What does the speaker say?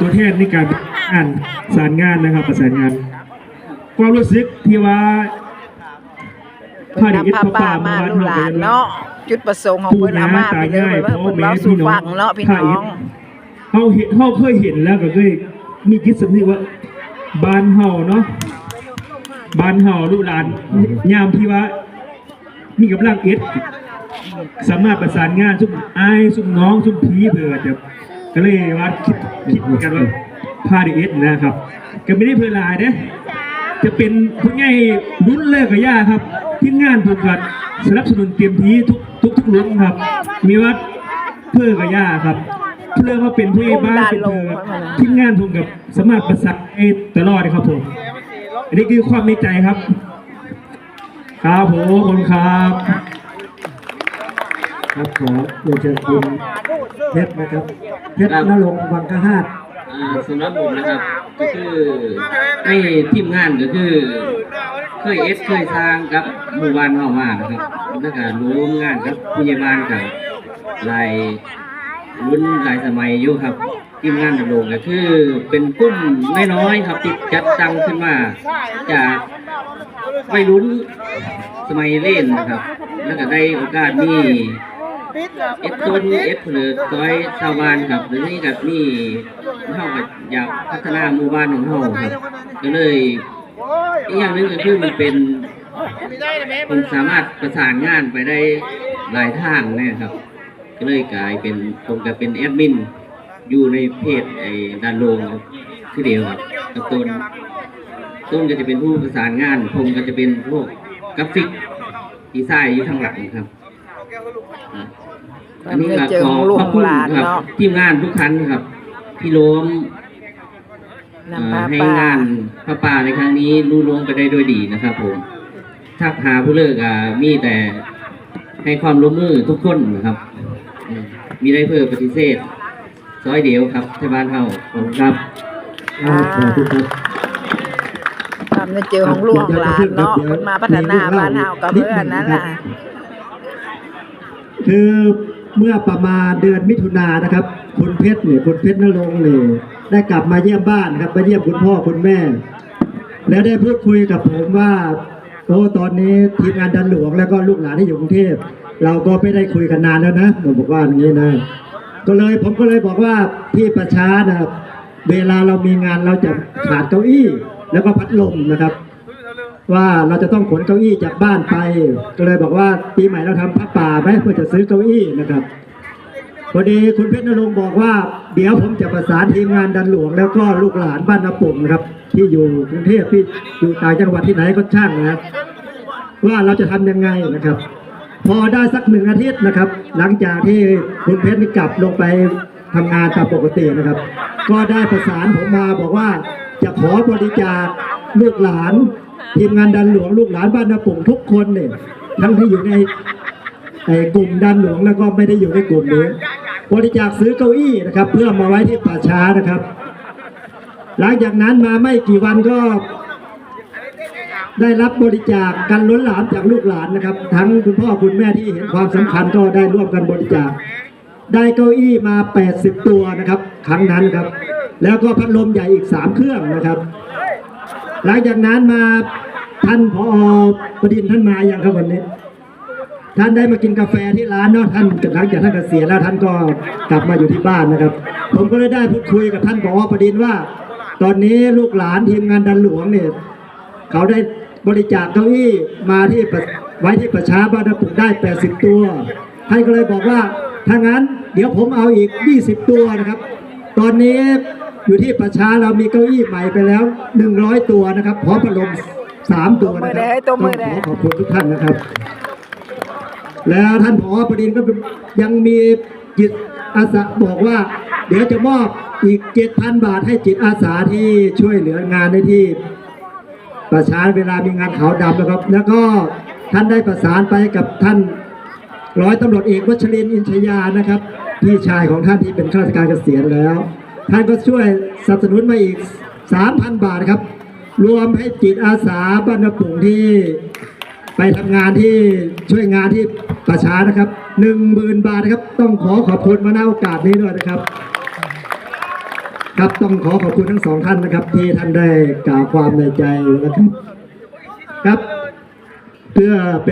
ตัวแทนในการงานประสานงานนะครับประสานงานความรู้สึกที่ว่าเพิ่นนำพาป่ามาลูกหลานเนาะจุดประสงค์ของเพิ่นอามาไปเลยว่าพวกเราสู่ฟังเนาะพี่น้องเฮาเห็นเฮาเคยเห็นแล้วก็เคยมีจิตสำนึกว่าบ้านเฮาเนาะบ้านเฮาลูกหลานยามที่ว่ามีกำลังเอ็ดสามารถประสานงานซุ่มอายซุ่มน้องซุ่มพีเผื่อจะ ก็เลยว่าคิดคิดกันว่าพาดีเอ็ดนะครับ ก็ไม่ได้เพื่อลายเด้จะเป็นผู้ใหญ่รุ่นเลิกกับย่าครับทีมงานถูกกัดสนับสนุนเตรียมทีทุกทุกทุกรุ่นครับ มีว่าเพื่อกับย่าครับเพื่อมาเป็นผู้ใหญ่บ้านเป็นเพื่อทีมงานถูกกับสมารถประสานให้ตลอดครับผมอันนี้คือความในใจครับ ครับผมขอบคุณครับ ครับขอเรียนเชิญคุณเพชรนะครับ เพชรนรงค์วังกะฮาดอ่าสำหรับผมนะครับก็คือในทีมงานก็คือ เคยเอสเคยสร้างกับหมู่บ้านเฮามานะครับแล้วก็ร่วมงานกับผู้ใหญ่บ้านกับหลายรุ่นหลายสมัยอยู่ครับทีมงานดำรงก็คือเป็นกลุ่มน้อยๆครับที่จัดตั้งขึ้นมา จากวัยรุ่นสมัยเล่นนะครับ แล้วก็ได้โอกาสมี เอฟต้นเอฟหรือต้อยชาวบ้านครับหรือนี่กับนี่เท่ากับอยากพัฒนาหมู่บ้านของเราครับก็เลยอีกอย่างนึงก็คือมันเป็นมันสามารถประสานงานไปได้หลายทางเนะครับ ก็เลยกลายเป็นผมก็เป็นแอดมินอยู่ในเพจไอ้ดานโลงครับคือเดียวครับกับต้นต้นก็จะเป็นผู้ประสานงานผมก็จะเป็นพวกกราฟิกดีไซน์อยู่ทางหลังครับ ความในเจอของลูกของหลานเนาะทีมงานทุกท่านครับที่ล้มนำพาให้ป่างานพระป่าในครั้งนี้รู้ล่วงไปได้ด้วยดีนะครับผมทักหาผู้เลิกอะมีแต่ให้ความร่วมมือทุกคนนะครับอืมมีได้เพื่อปฏิเสธซอยเดียวครับที่บ้านเฮาขอบคุณครับครับขอบคุณครับความในเจอของลูกของหลานเนาะเพิ่นมาพัฒนาบ้านเฮาก็เพื่อนนั่นล่ะ คือเมื่อประมาณเดือนมิถุนายนนะครับ คุณเพชรเนี่ยคุณเพชรนรงค์เนี่ยได้กลับมาเยี่ยมบ้านครับมาเยี่ยมคุณพ่อคุณแม่ แล้วได้พูดคุยกับผมว่าโอ้ตอนนี้ทีมงานดันหลวงแล้วก็ลูกหลานที่อยู่กรุงเทพเราก็ไม่ได้คุยกันนานแล้วนะผมบอกว่าอย่างนี้นะ ก็เลยผมก็เลยบอกว่าที่ประชานะครับเวลาเรามีงานเราจะขาดเก้าอี้ แล้วก็พัดลมนะครับ ว่าเราจะต้องขนเก้าอี้จากบ้านไป ก็เลยบอกว่าปีใหม่เราทำผ้าป่าไหมเพื่อจะซื้อเก้าอี้นะครับพอดีคุณเพชรนรงค์บอกว่า เดี๋ยวผมจะประสานทีมงานดันหลวง แล้วก็ลูกหลานบ้านนาปุ่มนะครับ ที่อยู่กรุงเทพที่อยู่ต่างจังหวัดที่ไหนก็ช่างนะครับว่าเราจะทำยังไงนะครับ พอได้สักหนึ่งอาทิตย์นะครับ หลังจากที่คุณเพชรนี่กลับลงไปทำงานตามปกตินะครับ ก็ได้ประสานผมมาบอกว่าจะขอบริจาคลูกหลาน ทีมงานดันหลวงลูกหลานบ้านนาปุ่งทุกคนเนี่ยทั้งที่อยู่ในไอ้กลุ่มดันหลวงแล้วก็ไม่ได้อยู่ในกลุ่มนี้บริจาคซื้อเก้าอี้นะครับ เพื่อมาไว้ที่ป่าช้านะครับ หลังจากนั้นมาไม่กี่วันก็ ได้รับบริจาคกันล้นหลามจากลูกหลานนะครับ ทั้งคุณพ่อคุณแม่ที่เห็นความสำคัญก็ได้ร่วมกันบริจาค ได้เก้าอี้มา 80 ตัวนะครับ ครั้งนั้นครับ แล้วก็พัดลมใหญ่อีก 3 เครื่องนะครับ หลังจากนั้นมาท่านพอประดินท่านมาอย่างครับวันนี้ ท่านได้มากินกาแฟที่ร้านเนาะท่านหลังจากท่านเกษียณแล้วท่านก็กลับมาอยู่ที่บ้านนะครับ ผมก็เลยได้พูดคุยกับท่านผอประดินว่า ตอนนี้ลูกหลานทีมงานดันหลวงเนี่ยเขาได้บริจาคเก้าอี้มาที่ไว้ที่ประชาบ้านปุกได้ 80 ตัวท่านก็เลยบอกว่าถ้างั้นเดี๋ยวผมเอาอีก 20 ตัวนะครับ ตอนนี้ อยู่ที่ประชาเรามีเก้าอี้ใหม่ไปแล้ว 100 ตัวนะครับพร้อมพัดลม3ตัวนะครับตัวมืต้อองแดขงอขอบคุณทุกท่านนะครับ แล้วท่านผอประดินก็ยังมีจิตอาสาบอกว่า เดี๋ยวจะมอบอีก7,000บาทให้จิตอาสาที่ช่วยเหลืองานในที่ ประชาเวลามีงานขาวดำนะครับ แล้วก็ท่านได้ประสานไปกับท่านร้อยตำรวจเอกวัชรินทร์อินชยานะครับ พี่ชายของท่านที่เป็นข้าราชการเกษียณแล้ว ท่านก็ช่วยสนับสนุนมาอีก 3,000 บาทครับ รวมให้จิตอาสาบ้านปุ่งที่ไปทำงานที่ช่วยงานที่ประชานะครับ1 0,000บาทนะครับ ต้องขอขอบคุณมาณโอกาสนี้ด้วยนะครับครับต้องขอขอบคุณทั้งสองท่านนะครับ ที่ท่านได้กล่าวความในใจนะครับ ครับเพื่อเป็น